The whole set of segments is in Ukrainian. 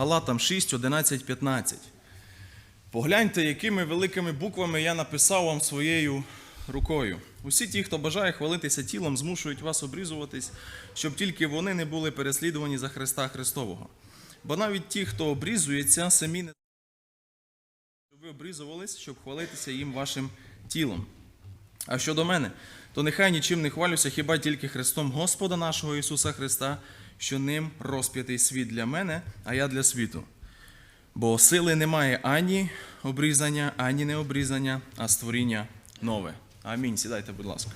Галатам 6, 11, 15. Погляньте, якими великими буквами я написав вам своєю рукою. Усі ті, хто бажає хвалитися тілом, змушують вас обрізуватись, щоб тільки вони не були переслідувані за Христа Христового. Бо навіть ті, хто обрізується, самі не щоб ви обрізувались, щоб хвалитися їм вашим тілом. А щодо мене, то нехай нічим не хвалюся, хіба тільки Христом Господа нашого Ісуса Христа, що ним розп'ятий світ для мене, а я для світу. Бо сили немає ані обрізання, ані необрізання, а створіння нове. Амінь. Сідайте, будь ласка.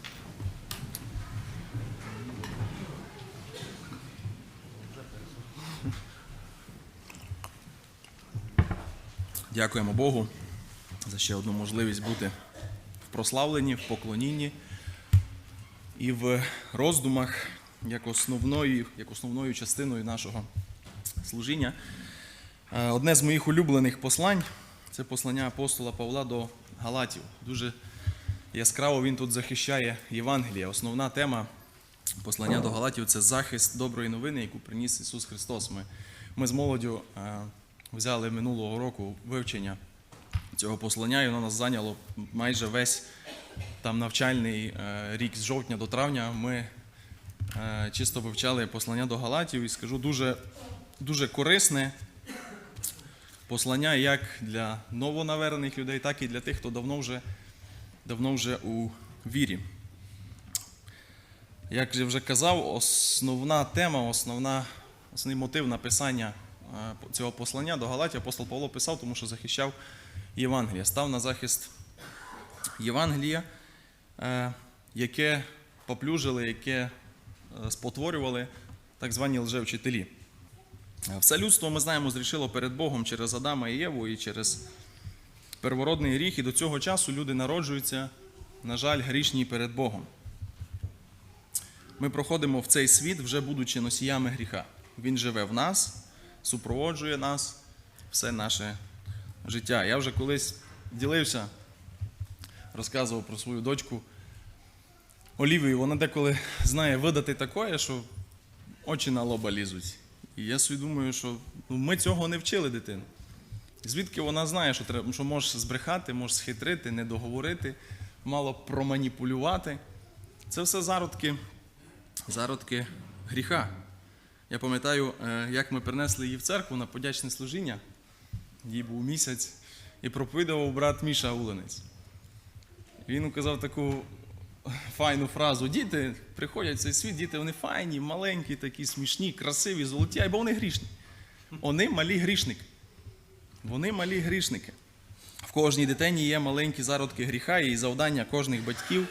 Дякуємо Богу за ще одну можливість бути в прославленні, в поклонінні і в роздумах як основною, як основною частиною нашого служіння. Е, Одне з моїх улюблених послань це послання апостола Павла до Галатів. Дуже яскраво він тут захищає Євангелія. Основна тема послання до Галатів це захист доброї новини, яку приніс Ісус Христос. Ми, ми з молоддю е, взяли минулого року вивчення цього послання, і воно нас зайняло майже весь там навчальний е, рік з жовтня до травня. Ми чисто вивчали послання до Галатів і скажу дуже, дуже корисне послання як для новонавернених людей, так і для тих, хто давно вже, давно вже у вірі. Як я вже казав, основна тема, основна, основний мотив написання е, цього послання до Галатів апостол Павло писав, тому що захищав Євангелія, став на захист Євангелія, е, яке поплюжили, яке е, спотворювали так звані лжевчителі. Е, Все людство, ми знаємо, зрішило перед Богом через Адама і Єву і через первородний гріх, і до цього часу люди народжуються, на жаль, грішні перед Богом. Ми проходимо в цей світ, вже будучи носіями гріха. Він живе в нас, супроводжує нас все наше життя. Я вже колись ділився, розказував про свою дочку Олівію. Вона деколи знає видати таке, що очі на лоба лізуть. І я собі думаю, що ну, ми цього не вчили дитину. Звідки вона знає, що треба, що можеш збрехати, можеш схитрити, не договорити, мало проманіпулювати. Це все зародки, зародки гріха. Я пам'ятаю, е, як ми принесли її в церкву на подячне служіння. Їй був місяць, і проповідував брат Міша Улинець. Він казав таку файну фразу: діти приходять в цей світ, діти вони файні, маленькі, такі смішні, красиві, золоті, бо вони грішні. Вони малі грішники. Вони малі грішники. В кожній дитині є маленькі зародки гріха, і завдання кожних батьків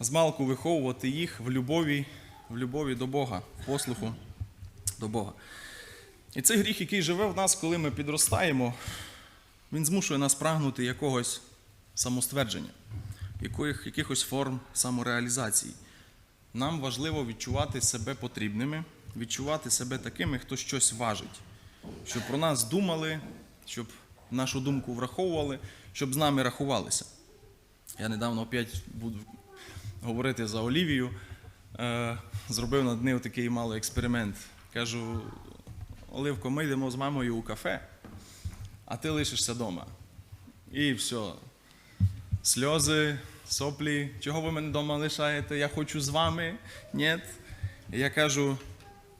змалку виховувати їх в любові, в любові до Бога, в послуху до Бога. І цей гріх, який живе в нас, коли ми підростаємо, він змушує нас прагнути якогось самоствердження, яких, якихось форм самореалізації. Нам важливо відчувати себе потрібними, відчувати себе такими, хто щось важить, щоб про нас думали, щоб нашу думку враховували, щоб з нами рахувалися. Я недавно опять буду говорити за Олівію. Е, зробив над нею такий малий експеримент. Кажу, Оливко, ми йдемо з мамою у кафе, а ти лишишся вдома. І все. Сльози, соплі. Чого ви мене вдома лишаєте? Я хочу з вами. Ні. І я кажу,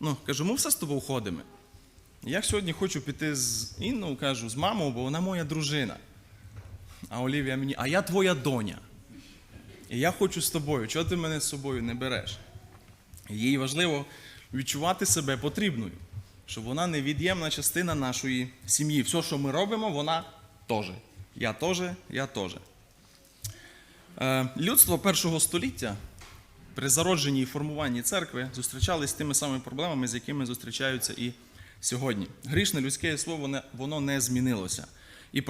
ну, кажу, ми все з тобою ходимо. Я сьогодні хочу піти з Інною, кажу, з мамою, бо вона моя дружина. А Олівія мені, а я твоя доня. І я хочу з тобою. Чого ти мене з собою не береш? Їй важливо відчувати себе потрібною, щоб вона невід'ємна частина нашої сім'ї. Все, що ми робимо, вона теж. Я теж, я теж. Е, Людство першого століття при зародженні і формуванні церкви зустрічались з тими самими проблемами, з якими зустрічаються і сьогодні. Грішне людське слово воно- не змінилося. І е,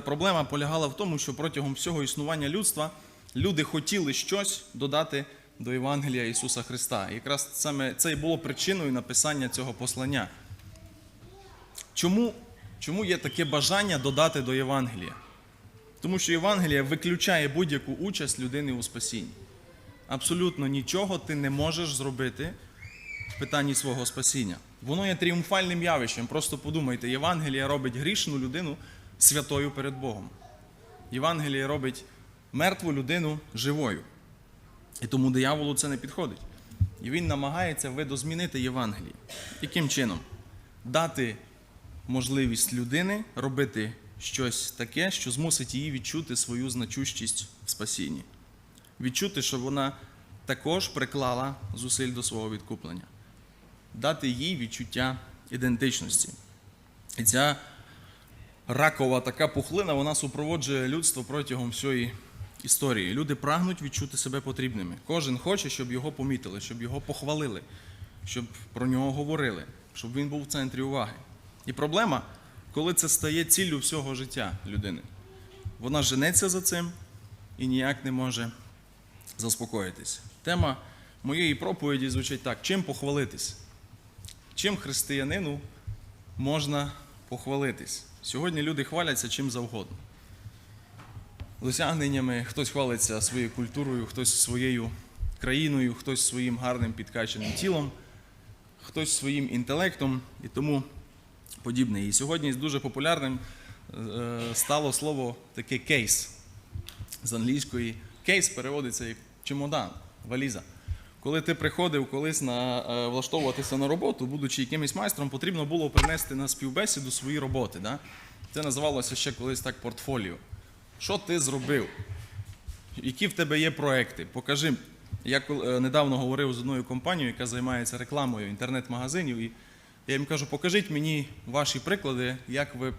проблема полягала в тому, що протягом всього існування людства люди хотіли щось додати до Євангелія Ісуса Христа. І якраз саме це і було причиною написання цього послання. Чому, чому є таке бажання додати до Євангелія? Тому що Євангелія виключає будь-яку участь людини у спасінні. Абсолютно нічого ти не можеш зробити в питанні свого спасіння. Воно є тріумфальним явищем. Просто подумайте, Євангелія робить грішну людину святою перед Богом. Євангеліє робить мертву людину живою. І тому дияволу це не підходить. І він намагається видозмінити Євангеліє. Яким чином? Дати можливість людини робити щось таке, що змусить її відчути свою значущість в спасінні. Відчути, що вона також приклала зусиль до свого відкуплення. Дати їй відчуття ідентичності. І ця ракова така пухлина, вона супроводжує людство протягом всієї історії. Люди прагнуть відчути себе потрібними. Кожен хоче, щоб його помітили, щоб його похвалили, щоб про нього говорили, щоб він був в центрі уваги. І проблема, коли це стає ціллю всього життя людини. Вона женеться за цим і ніяк не може заспокоїтись. Тема моєї проповіді звучить так: чим похвалитись? Чим християнину можна похвалитись? Сьогодні люди хваляться чим завгодно. Досягненнями хтось хвалиться своєю культурою, хтось своєю країною, хтось своїм гарним підкаченим тілом, хтось своїм інтелектом і тому подібне. І сьогодні дуже популярним е, стало слово таке кейс з англійської. Кейс переводиться як чемодан, валіза. Коли ти приходив колись на е, влаштовуватися на роботу, будучи якимось майстром, потрібно було принести на співбесіду свої роботи. Да? Це називалося ще колись так портфоліо. Що ти зробив? Які в тебе є проекти? Покажи. Я е, недавно говорив з одною компанією, яка займається рекламою інтернет-магазинів, і я їм кажу, покажіть мені ваші приклади, як ви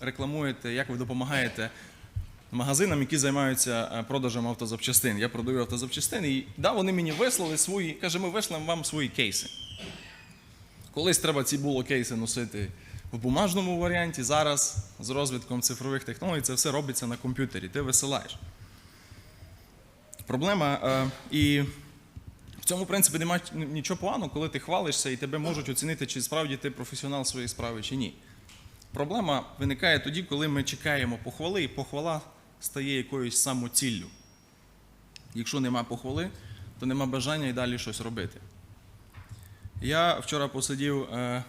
рекламуєте, як ви допомагаєте магазинам, які займаються е, продажем автозапчастин. Я продаю автозапчастини, і да, вони мені вислали свої, каже, ми вишлемо вам свої кейси. Колись треба ці було кейси носити в бумажному варіанті. Зараз з розвитком цифрових технологій це все робиться на комп'ютері. Ти висилаєш. Проблема е, і в цьому в принципі немає нічого поганого, коли ти хвалишся і тебе можуть оцінити, чи справді ти професіонал своєї справи, чи ні. Проблема виникає тоді, коли ми чекаємо похвали, і похвала стає якоюсь самоціллю. Якщо нема похвали, то нема бажання і далі щось робити. Я вчора посидів е,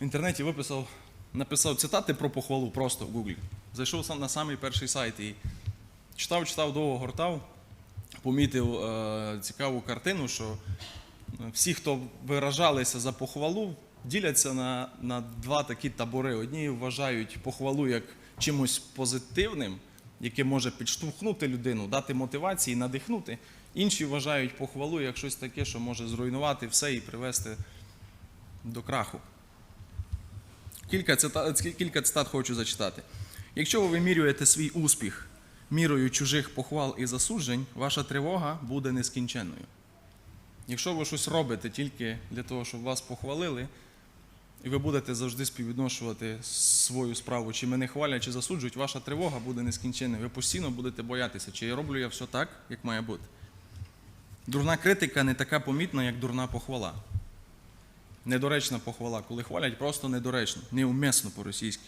в інтернеті, виписав, написав цитати про похвалу просто в Гуглі. Зайшов на самий перший сайт і читав, читав, довго гортав, помітив е, цікаву картину, що всі, хто виражалися за похвалу, діляться на, на два такі табори. Одні вважають похвалу як чимось позитивним, яке може підштовхнути людину, дати мотивації, надихнути. Інші вважають похвалу як щось таке, що може зруйнувати все і привести до краху. Кілька цитат, кілька цитат хочу зачитати. Якщо ви вимірюєте свій успіх мірою чужих похвал і засуджень, ваша тривога буде нескінченною. Якщо ви щось робите тільки для того, щоб вас похвалили, і ви будете завжди співвідношувати свою справу, чи мене хвалять, чи засуджують, ваша тривога буде нескінченною. Ви постійно будете боятися, чи я роблю я все так, як має бути. Дурна критика не така помітна, як дурна похвала. Недоречна похвала. Коли хвалять, просто недоречно, неумісно по-російськи.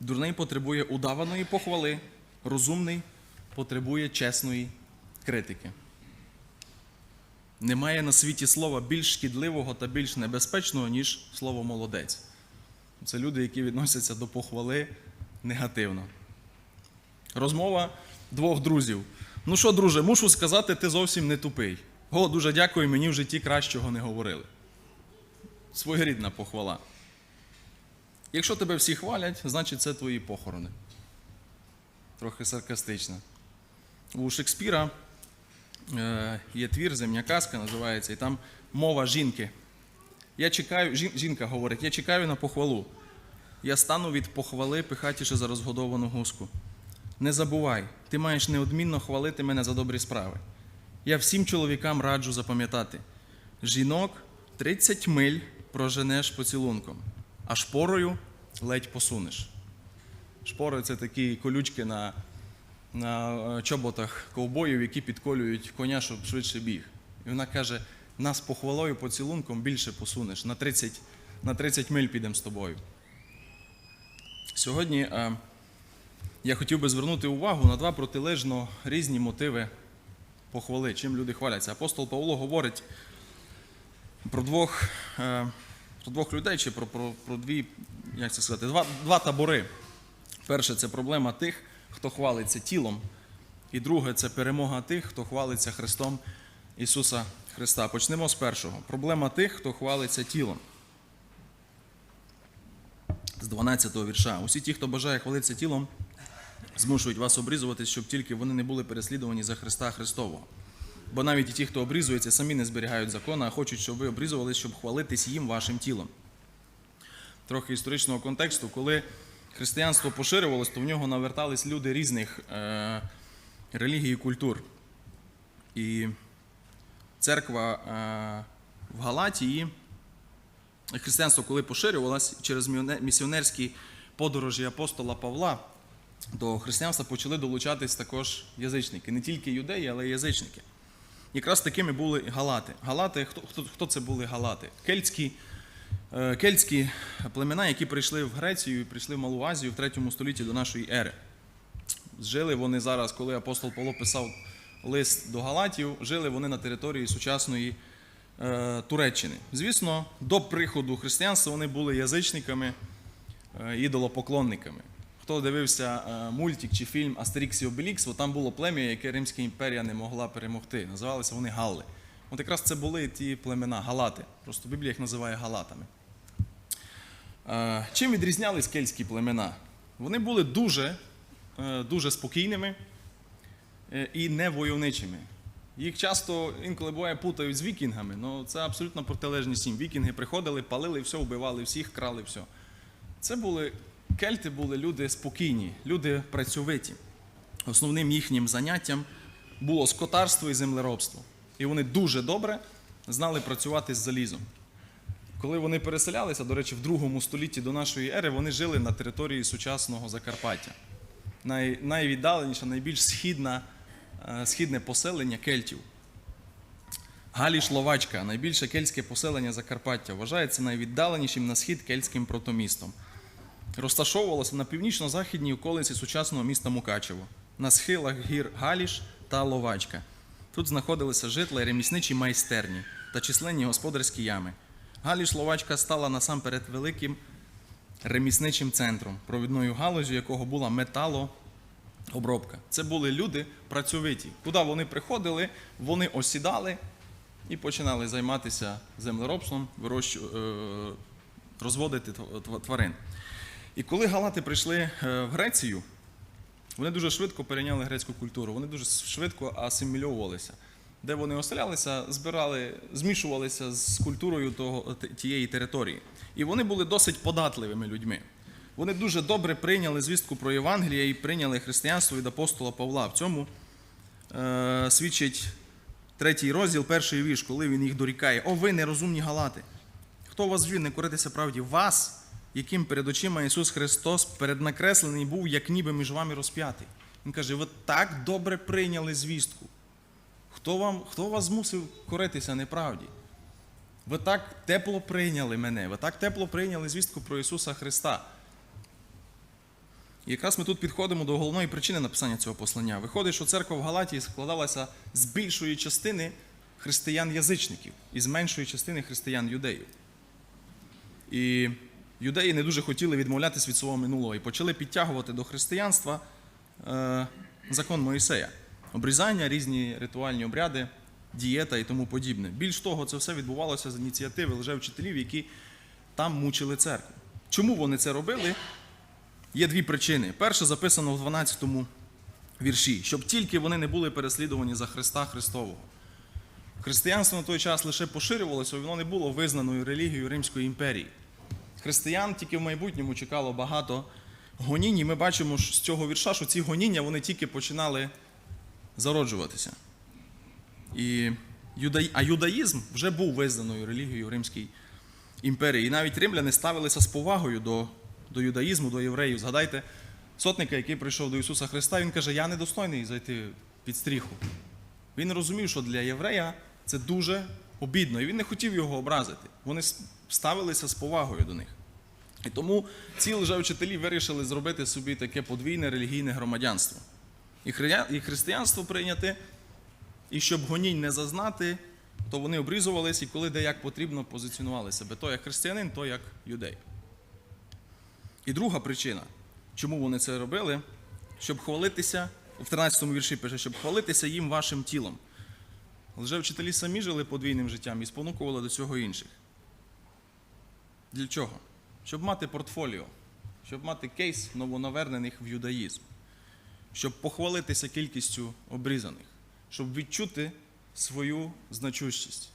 Дурний потребує удаваної похвали, розумний потребує чесної критики. Немає на світі слова більш шкідливого та більш небезпечного, ніж слово молодець. Це люди, які відносяться до похвали негативно. Розмова двох друзів. Ну що, друже, мушу сказати, ти зовсім не тупий. О, дуже дякую, мені в житті кращого не говорили. Своєрідна похвала. Якщо тебе всі хвалять, значить це твої похорони. Трохи саркастично. У Шекспіра е, є твір Земня казка називається, і там мова жінки. Я чекаю, жін- жінка говорить, я чекаю на похвалу. Я стану від похвали пихатіше за розгодовану гуску. Не забувай, ти маєш неодмінно хвалити мене за добрі справи. Я всім чоловікам раджу запам'ятати: жінок 30 миль проженеш поцілунком, а шпорою ледь посунеш. Шпори це такі колючки на, на е, чоботах ковбоїв, які підколюють коня, щоб швидше біг. І вона каже: нас похвалою поцілунком більше посунеш. На 30, на 30 миль підемо з тобою. Сьогодні е, я хотів би звернути увагу на два протилежно різні мотиви похвали, чим люди хваляться. Апостол Павло говорить про двох, е, про двох людей, чи про, про, про дві, як це сказати, два, два табори. Перше це проблема тих, хто хвалиться тілом, і друге це перемога тих, хто хвалиться Христом Ісуса Христа. Почнемо з першого. Проблема тих, хто хвалиться тілом. З 12-го вірша. Усі ті, хто бажає хвалитися тілом, змушують вас обрізуватись, щоб тільки вони не були переслідувані за Христа Христового. Бо навіть і ті, хто обрізується, самі не зберігають закона, а хочуть, щоб ви обрізувались, щоб хвалитись їм вашим тілом. Трохи історичного контексту, коли християнство поширювалось, то в нього навертались люди різних е, релігій і культур. І церква е, в Галатії, християнство, коли поширювалось через місіонерські подорожі апостола Павла, до християнства почали долучатись також язичники, не тільки юдеї, але й язичники. Якраз такими були галати. Галати, хто, хто, хто це були галати? Кельтські, е, кельтські племена, які прийшли в Грецію і прийшли в Малу Азію в 3 столітті до нашої ери. Жили вони зараз, коли апостол Павло писав лист до Галатів, жили вони на території сучасної е, Туреччини. Звісно, до приходу християнства вони були язичниками, е, ідолопоклонниками. Хто дивився е, мультик чи фільм Астерікс і Обелікс, от там було плем'я, яке Римська імперія не могла перемогти. Називалися вони Галли. От якраз це були ті племена Галати. Просто Біблія їх називає Галатами. Е, Чим відрізнялись кельтські племена? Вони були дуже, е, дуже спокійними і не войовничими. Їх часто інколи буває путають з вікінгами, але це абсолютно протилежність їм. Вікінги приходили, палили все, вбивали всіх, крали все. Це були кельти були люди спокійні, люди працьовиті. Основним їхнім заняттям було скотарство і землеробство. І вони дуже добре знали працювати з залізом. Коли вони переселялися, до речі, в другому столітті до нашої ери, вони жили на території сучасного Закарпаття. Най, найвіддаленіше, найбільш східна, е, східне поселення кельтів. Галіш Ловачка, найбільше кельтське поселення Закарпаття, вважається найвіддаленішим на схід кельтським протомістом. Розташовувалося на північно-західній околиці сучасного міста Мукачево, на схилах гір Галіш та Ловачка. Тут знаходилися житла і ремісничі майстерні та численні господарські ями. Галіш Ловачка стала насамперед великим ремісничим центром, провідною галузю якого була металообробка. Це були люди працьовиті. Куди вони приходили, вони осідали і починали займатися землеробством, е, розводити тв- тв- тварин. І коли галати прийшли е, в Грецію, вони дуже швидко перейняли грецьку культуру, вони дуже швидко асимільовувалися. Де вони оселялися, збирали, змішувалися з культурою того, тієї території. І вони були досить податливими людьми. Вони дуже добре прийняли звістку про Євангеліє і прийняли християнство від апостола Павла. В цьому е, свідчить третій розділ, перший вірш, коли він їх дорікає: О, ви нерозумні галати! Хто вас вів не коритися правді? Вас, яким перед очима Ісус Христос переднакреслений був, як ніби між вами розп'ятий. Він каже: ви так добре прийняли звістку. Хто, вам, хто вас змусив коритися неправді? Ви так тепло прийняли мене, ви так тепло прийняли звістку про Ісуса Христа. І якраз ми тут підходимо до головної причини написання цього послання. Виходить, що церква в Галатії складалася з більшої частини християн-язичників і з меншої частини християн-юдеїв. І юдеї не дуже хотіли відмовлятися від свого минулого і почали підтягувати до християнства е, закон Моїсея. Обрізання, різні ритуальні обряди, дієта і тому подібне. Більш того, це все відбувалося з ініціативи лжевчителів, які там мучили церкву. Чому вони це робили? Є дві причини. Перша записана в 12 вірші, щоб тільки вони не були переслідувані за Христа Христового. Християнство на той час лише поширювалося, воно не було визнаною релігією Римської імперії. Християн тільки в майбутньому чекало багато гонінь, і ми бачимо з цього вірша, що ці гоніння вони тільки починали зароджуватися. І юдаї... А юдаїзм вже був визнаною релігією в Римській імперії. І навіть римляни ставилися з повагою до, до юдаїзму, до євреїв. Згадайте сотника, який прийшов до Ісуса Христа, він каже: Я недостойний зайти під стріху. Він розумів, що для єврея це дуже обідно, і він не хотів його образити. Вони ставилися з повагою до них. І тому ці лжевчителі вирішили зробити собі таке подвійне релігійне громадянство. І хри- і християнство прийняти, І щоб гонінь не зазнати, то вони обрізувались і коли де як потрібно позиціонували себе. То як християнин, то як юдей. І друга причина, чому вони це робили, щоб хвалитися, в 13 му вірші пише, щоб хвалитися їм вашим тілом. Лжевчителі самі жили подвійним життям і спонукували до цього інших. Для чого? Щоб мати портфоліо, щоб мати кейс новонавернених в юдаїзм, щоб похвалитися кількістю обрізаних, щоб відчути свою значущість,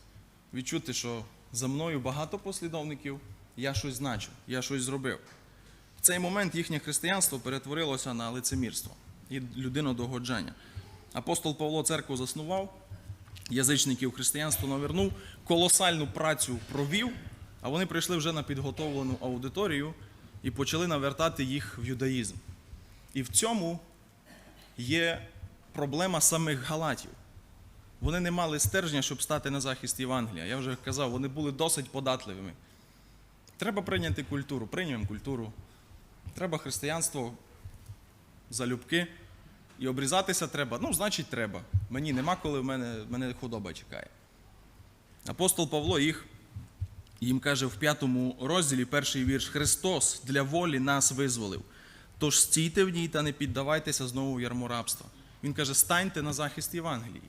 відчути, що за мною багато послідовників, я щось значу, я щось зробив. В цей момент їхнє християнство перетворилося на лицемірство і людинодогоджання. Апостол Павло церкву заснував, язичників християнство навернув, колосальну працю провів, а вони прийшли вже на підготовлену аудиторію і почали навертати їх в юдаїзм. І в цьому є проблема самих галатів. Вони не мали стержня, щоб стати на захист Євангелія. Я вже казав, вони були досить податливими. Треба прийняти культуру, приймемо культуру. Треба християнство залюбки. І обрізатися треба. Ну, значить, треба. Мені нема, коли в мене, мене худоба чекає. Апостол Павло їх їм каже в п'ятому розділі, перший вірш: Христос для волі нас визволив. Тож стійте в ній та не піддавайтеся знову в ярмо рабства. Він каже: станьте на захист Євангелії.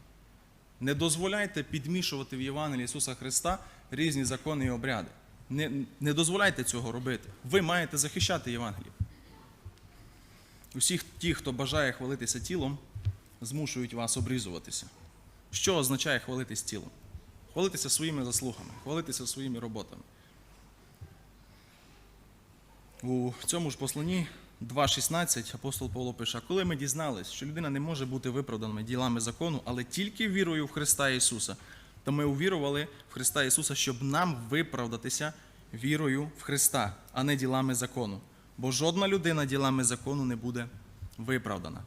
Не дозволяйте підмішувати в Євангелії Ісуса Христа різні закони і обряди. Не, не дозволяйте цього робити. Ви маєте захищати Євангеліє. Усіх ті, хто бажає хвалитися тілом, змушують вас обрізуватися. Що означає хвалитись тілом? Хвалитися своїми заслугами, хвалитися своїми роботами. У цьому ж посланні 2.16 апостол Павло пише: коли ми дізнались, що людина не може бути виправданими ділами закону, але тільки вірою в Христа Ісуса, то ми увірували в Христа Ісуса, щоб нам виправдатися вірою в Христа, а не ділами закону. Бо жодна людина ділами закону не буде виправдана.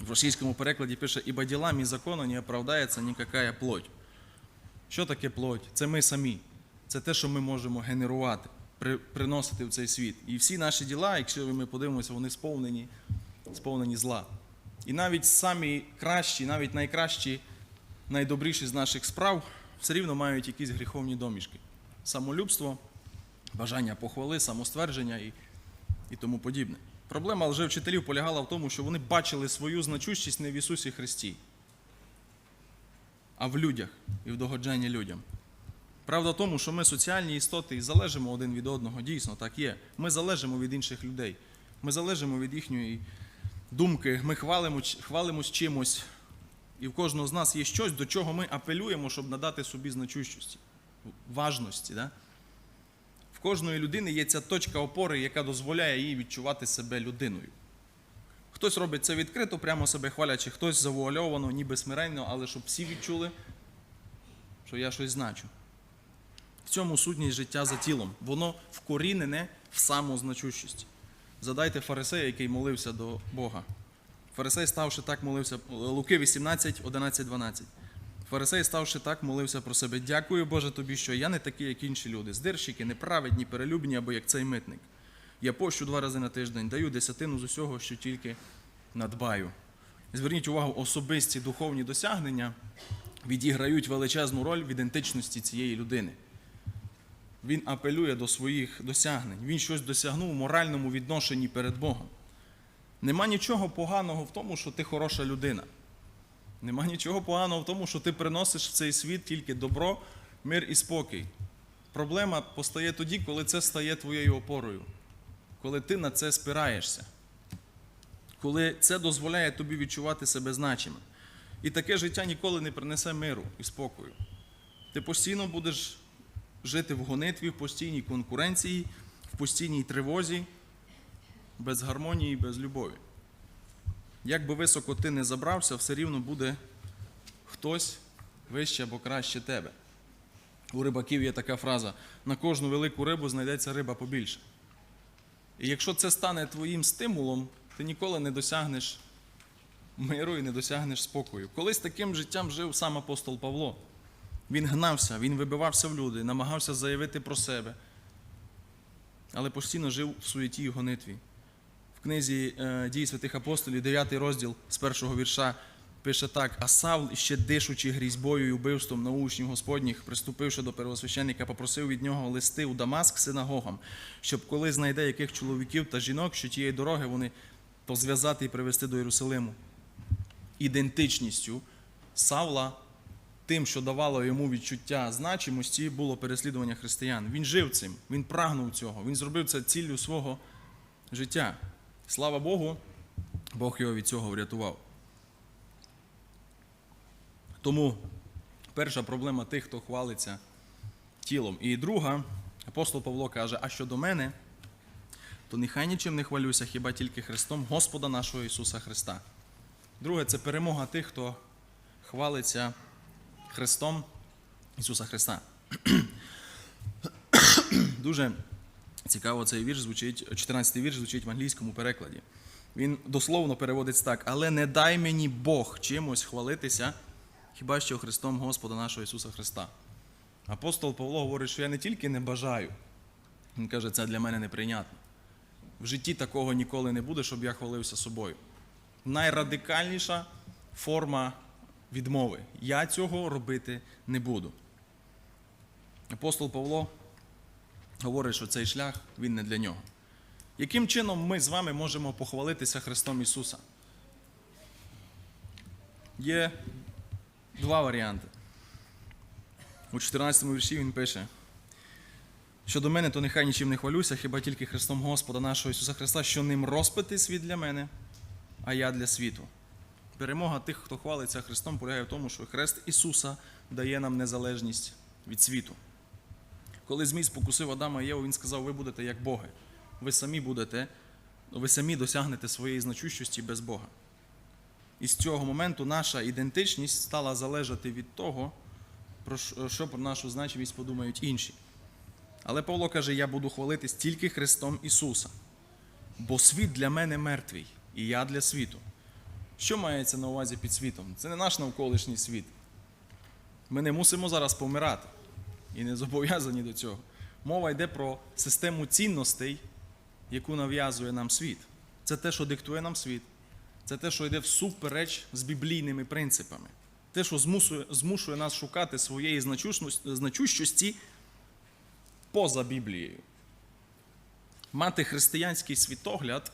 В російському перекладі пише, ібо ділами закону не оправдається ніяка плоть. Що таке плоть? Це ми самі. Це те, що ми можемо генерувати, при- приносити в цей світ. І всі наші діла, якщо ми подивимося, вони сповнені, сповнені зла. І навіть самі кращі, навіть найкращі, найдобріші з наших справ все рівно мають якісь гріховні домішки. Самолюбство, бажання похвали, самоствердження і, і тому подібне. Проблема лжевчителів полягала в тому, що вони бачили свою значущість не в Ісусі Христі, а в людях і в догоджанні людям. Правда в тому, що ми соціальні істоти і залежимо один від одного. Дійсно, так є. Ми залежимо від інших людей. Ми залежимо від їхньої думки. Ми хвалимо, хвалимось чимось. І в кожного з нас є щось, до чого ми апелюємо, щоб надати собі значущості, важності. Да? В кожної людини є ця точка опори, яка дозволяє їй відчувати себе людиною. Хтось робить це відкрито, прямо себе хвалячи, хтось завуальовано, ніби смиренно, але щоб всі відчули, що я щось значу. В цьому сутність життя за тілом. Воно вкорінене в самозначущість. Задайте фарисея, який молився до Бога. Фарисей, ставши так, молився. Луки 18, 11, 12. Фарисей, ставши так, молився про себе. Дякую, Боже, тобі, що я не такий, як інші люди. Здирщики, неправедні, перелюбні або як цей митник. Я пощу два рази на тиждень, даю десятину з усього, що тільки надбаю. Зверніть увагу, особисті духовні досягнення відіграють величезну роль в ідентичності цієї людини. Він апелює до своїх досягнень. Він щось досягнув у моральному відношенні перед Богом. Нема нічого поганого в тому, що ти хороша людина. Нема нічого поганого в тому, що ти приносиш в цей світ тільки добро, мир і спокій. Проблема постає тоді, коли це стає твоєю опорою, коли ти на це спираєшся, коли це дозволяє тобі відчувати себе значимим. І таке життя ніколи не принесе миру і спокою. Ти постійно будеш жити в гонитві, в постійній конкуренції, в постійній тривозі, без гармонії, без любові. Як би високо ти не забрався, все рівно буде хтось вище або краще тебе. У рибаків є така фраза: на кожну велику рибу знайдеться риба побільше. І якщо це стане твоїм стимулом, ти ніколи не досягнеш миру і не досягнеш спокою. Колись таким життям жив сам апостол Павло. Він гнався, він вибивався в люди, намагався заявити про себе, але постійно жив в суєті і гонитві. В книзі е, дій святих апостолів, 9 розділ з першого вірша, пише так: а Савл, ще дишучи грізьбою і вбивством на учнів Господніх, приступивши до первосвященника, попросив від нього листи у Дамаск синагогам, щоб коли знайде яких чоловіків та жінок, що тієї дороги вони то зв'язати і привезти до Єрусалиму. Ідентичністю Савла, тим, що давало йому відчуття значимості, було переслідування християн. Він жив цим, він прагнув цього, він зробив це ціллю свого життя. Слава Богу, Бог його від цього врятував. Тому перша проблема тих, хто хвалиться тілом. І друга, апостол Павло каже: а щодо мене, то нехай нічим не хвалюся, хіба тільки Христом Господа нашого Ісуса Христа. Друге, це перемога тих, хто хвалиться Христом Ісуса Христа. Дуже цікаво цей вірш звучить, 14-й вірш звучить в англійському перекладі. Він дословно переводиться так: але не дай мені Бог чимось хвалитися, хіба що Христом Господа нашого Ісуса Христа. Апостол Павло говорить, що я не тільки не бажаю, він каже, це для мене неприйнятно. В житті такого ніколи не буде, щоб я хвалився собою. Найрадикальніша форма відмови. Я цього робити не буду. Апостол Павло говорить, що цей шлях він не для нього. Яким чином ми з вами можемо похвалитися Христом Ісуса? Є два варіанти. У 14 вірші він пише: Щодо мене, то нехай нічим не хвалюся, хіба тільки Христом Господа нашого Ісуса Христа, що ним розпитий світ для мене, а я для світу. Перемога тих, хто хвалиться Христом, полягає в тому, що Хрест Ісуса дає нам незалежність від світу. Коли Змій спокусив Адама і Єву, він сказав, ви будете як Боги. Ви самі будете, ви самі досягнете своєї значущості без Бога. І з цього моменту наша ідентичність стала залежати від того, про що про нашу значимість подумають інші. Але Павло каже: я буду хвалитись тільки Христом Ісуса, бо світ для мене мертвий, і я для світу. Що мається на увазі під світом? Це не наш навколишній світ. Ми не мусимо зараз помирати і не зобов'язані до цього. Мова йде про систему цінностей, яку нав'язує нам світ. Це те, що диктує нам світ. Це те, що йде всупереч з біблійними принципами. Те, що змусує, змушує нас шукати своєї значущості поза Біблією. Мати християнський світогляд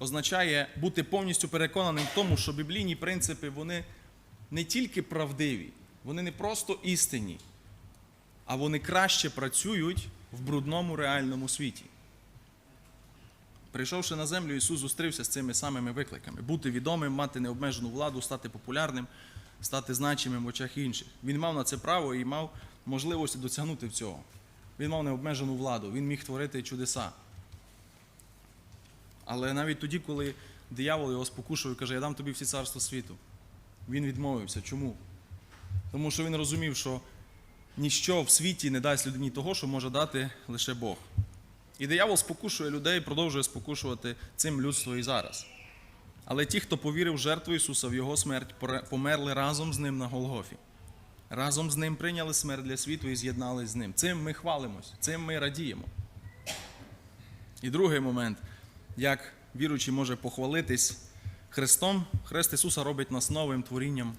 означає бути повністю переконаним в тому, що біблійні принципи вони не тільки правдиві, вони не просто істинні, а вони краще працюють в брудному реальному світі. Прийшовши на землю, Ісус зустрівся з цими самими викликами: бути відомим, мати необмежену владу, стати популярним, стати значимим в очах інших. Він мав на це право і мав можливості досягнути цього. Він мав необмежену владу, він міг творити чудеса. Але навіть тоді, коли диявол його спокушує і каже, я дам тобі всі царство світу, він відмовився. Чому? Тому що він розумів, що ніщо в світі не дасть людині того, що може дати лише Бог. І диявол спокушує людей, продовжує спокушувати цим людство і зараз. Але ті, хто повірив в жертву Ісуса в Його смерть, померли разом з Ним на Голгофі. Разом з Ним прийняли смерть для світу і з'єднались з Ним. Цим ми хвалимось, цим ми радіємо. І другий момент, як віруючий може похвалитись Христом, Хрест Ісуса робить нас новим творінням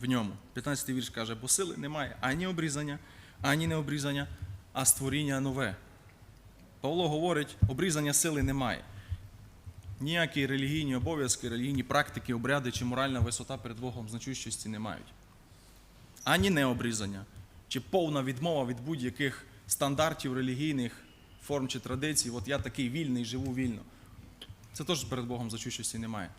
в ньому. 15-й вірш каже, бо сили немає ані обрізання, ані необрізання, а створіння нове. Павло говорить, обрізання сили немає. Ніякі релігійні обов'язки, релігійні практики, обряди чи моральна висота перед Богом значущості не мають. Ані необрізання, чи повна відмова від будь-яких стандартів релігійних форм чи традицій. От я такий вільний, живу вільно. Це теж перед Богом значущості немає.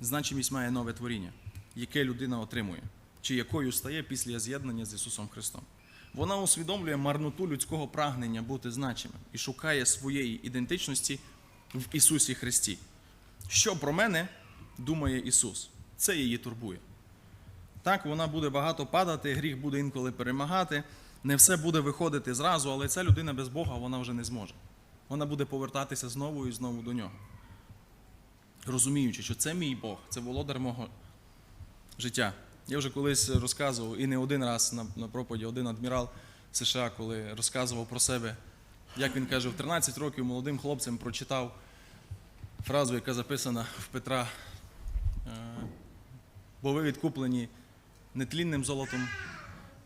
Значимість має нове творіння, яке людина отримує, чи якою стає після з'єднання з Ісусом Христом. Вона усвідомлює марноту людського прагнення бути значимим і шукає своєї ідентичності в Ісусі Христі. Що про мене думає Ісус? Це її турбує. Так, вона буде багато падати, гріх буде інколи перемагати, не все буде виходити зразу, але ця людина без Бога вона вже не зможе. Вона буде повертатися знову і знову до нього. Розуміючи, що це мій Бог, це володар мого життя. Я вже колись розказував і не один раз на, на проповіді один адмірал США, коли розказував про себе, як він каже, в 13 років молодим хлопцем прочитав фразу, яка записана в Петра е, бо ви відкуплені нетлінним золотом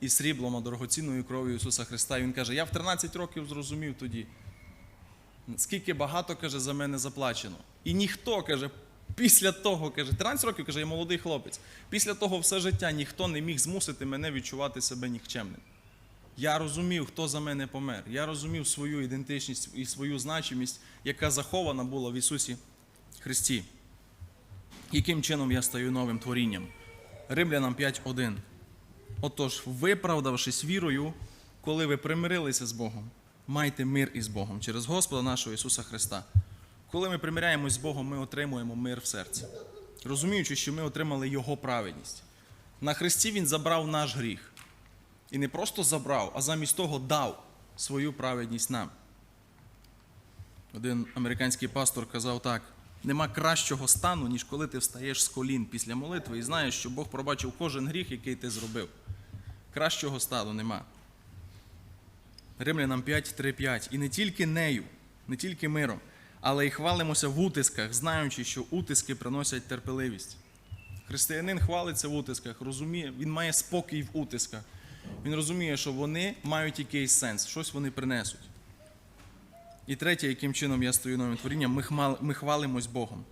і сріблом, а дорогоцінною кров'ю Ісуса Христа. І Він каже, я в 13 років зрозумів тоді, скільки багато, каже, за мене заплачено. І ніхто, каже, після того, каже, 13 років, каже, я молодий хлопець. Після того все життя ніхто не міг змусити мене відчувати себе нікчемним. Я розумів, хто за мене помер. Я розумів свою ідентичність і свою значимість, яка захована була в Ісусі Христі. Яким чином я стаю новим творінням? Римлянам 5.1. Отож, виправдавшись вірою, коли ви примирилися з Богом, майте мир із Богом через Господа нашого Ісуса Христа. Коли ми примиряємось з Богом, ми отримуємо мир в серці, розуміючи, що ми отримали Його праведність. На Христі Він забрав наш гріх. І не просто забрав, а замість того дав свою праведність нам. Один американський пастор казав так: нема кращого стану, ніж коли ти встаєш з колін після молитви і знаєш, що Бог пробачив кожен гріх, який ти зробив. Кращого стану нема. Римлянам 5, 3, 5. І не тільки нею, не тільки миром, але й хвалимося в утисках, знаючи, що утиски приносять терпеливість. Християнин хвалиться в утисках, розуміє, він має спокій в утисках. Він розуміє, що вони мають якийсь сенс, щось вони принесуть. І третє, яким чином я стою новим творінням, ми, хвалимось Богом.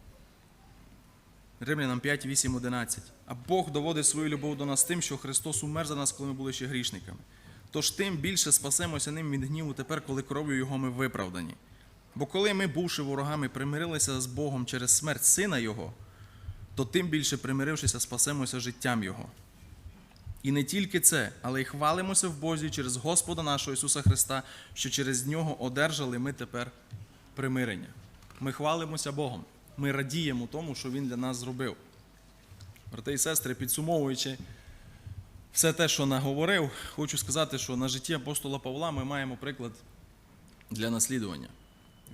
Римлянам 5, 8, 11. А Бог доводить свою любов до нас тим, що Христос умер за нас, коли ми були ще грішниками. Тож тим більше спасемося ним від гніву тепер, коли кров'ю Його ми виправдані. Бо коли ми, бувши ворогами, примирилися з Богом через смерть Сина Його, то тим більше примирившися, спасемося життям Його. І не тільки це, але й хвалимося в Бозі через Господа нашого Ісуса Христа, що через нього одержали ми тепер примирення. Ми хвалимося Богом. Ми радіємо тому, що Він для нас зробив. Брати і сестри, підсумовуючи все те, що наговорив, хочу сказати, що на житті апостола Павла ми маємо приклад для наслідування.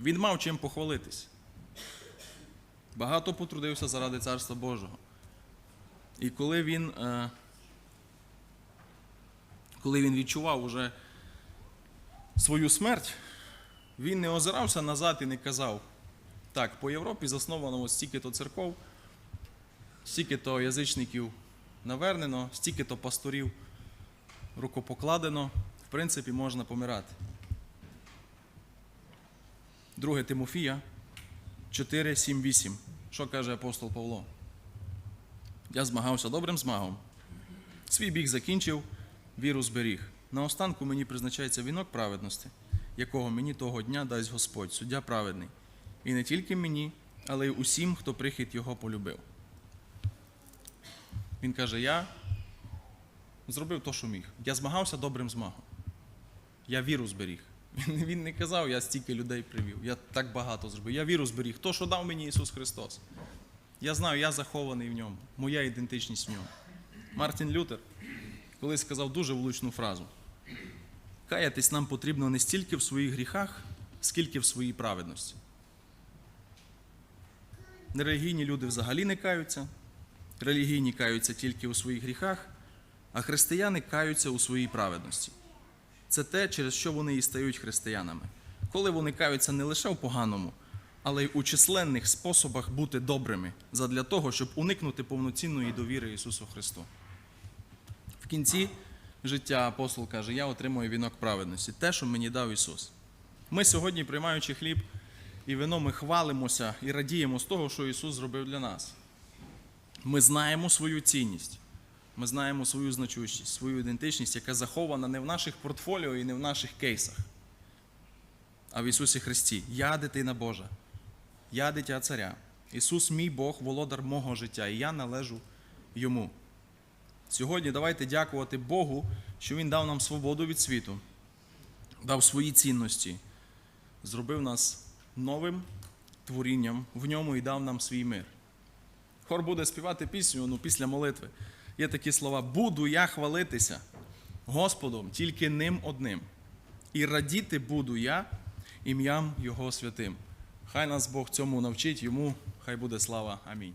Він мав чим похвалитись. Багато потрудився заради Царства Божого. І коли він. Е, коли він відчував уже свою смерть, він не озирався назад і не казав, так, по Європі засновано стільки-то церков, стільки-то язичників навернено, стільки-то пасторів рукопокладено, в принципі, можна помирати. 2 Тимофія 4, 7, 8. Що каже апостол Павло? Я змагався добрим змагом. Свій біг закінчив, віру зберіг. Наостанку мені призначається вінок праведності, якого мені того дня дасть Господь, суддя праведний. І не тільки мені, але й усім, хто прихід його полюбив. Він каже: Я зробив то, що міг. Я змагався добрим змагом. Я віру зберіг. Він, він не казав, я стільки людей привів, я так багато зробив. Я віру зберіг. То, що дав мені Ісус Христос. Я знаю, я захований в ньому, моя ідентичність в ньому. Мартін Лютер колись сказав дуже влучну фразу. Каятись нам потрібно не стільки в своїх гріхах, скільки в своїй праведності. Нерелігійні люди взагалі не каються, релігійні каються тільки у своїх гріхах, а християни каються у своїй праведності. Це те, через що вони і стають християнами. Коли вони каються не лише в поганому, але й у численних способах бути добрими задля того, щоб уникнути повноцінної довіри Ісусу Христу. В кінці життя апостол каже: Я отримую вінок праведності, те, що мені дав Ісус. Ми сьогодні, приймаючи хліб і вино, ми хвалимося і радіємо з того, що Ісус зробив для нас. Ми знаємо свою цінність, ми знаємо свою значущість, свою ідентичність, яка захована не в наших портфоліо і не в наших кейсах, а в Ісусі Христі. Я дитина Божа, я дитя Царя. Ісус, мій Бог, володар мого життя, і я належу Йому. Сьогодні давайте дякувати Богу, що Він дав нам свободу від світу, дав свої цінності, зробив нас новим творінням в ньому і дав нам свій мир. Хор буде співати пісню ну, після молитви. Є такі слова: Буду я хвалитися Господом, тільки ним одним. І радіти буду я ім'ям Його святим. Хай нас Бог цьому навчить, йому хай буде слава. Амінь.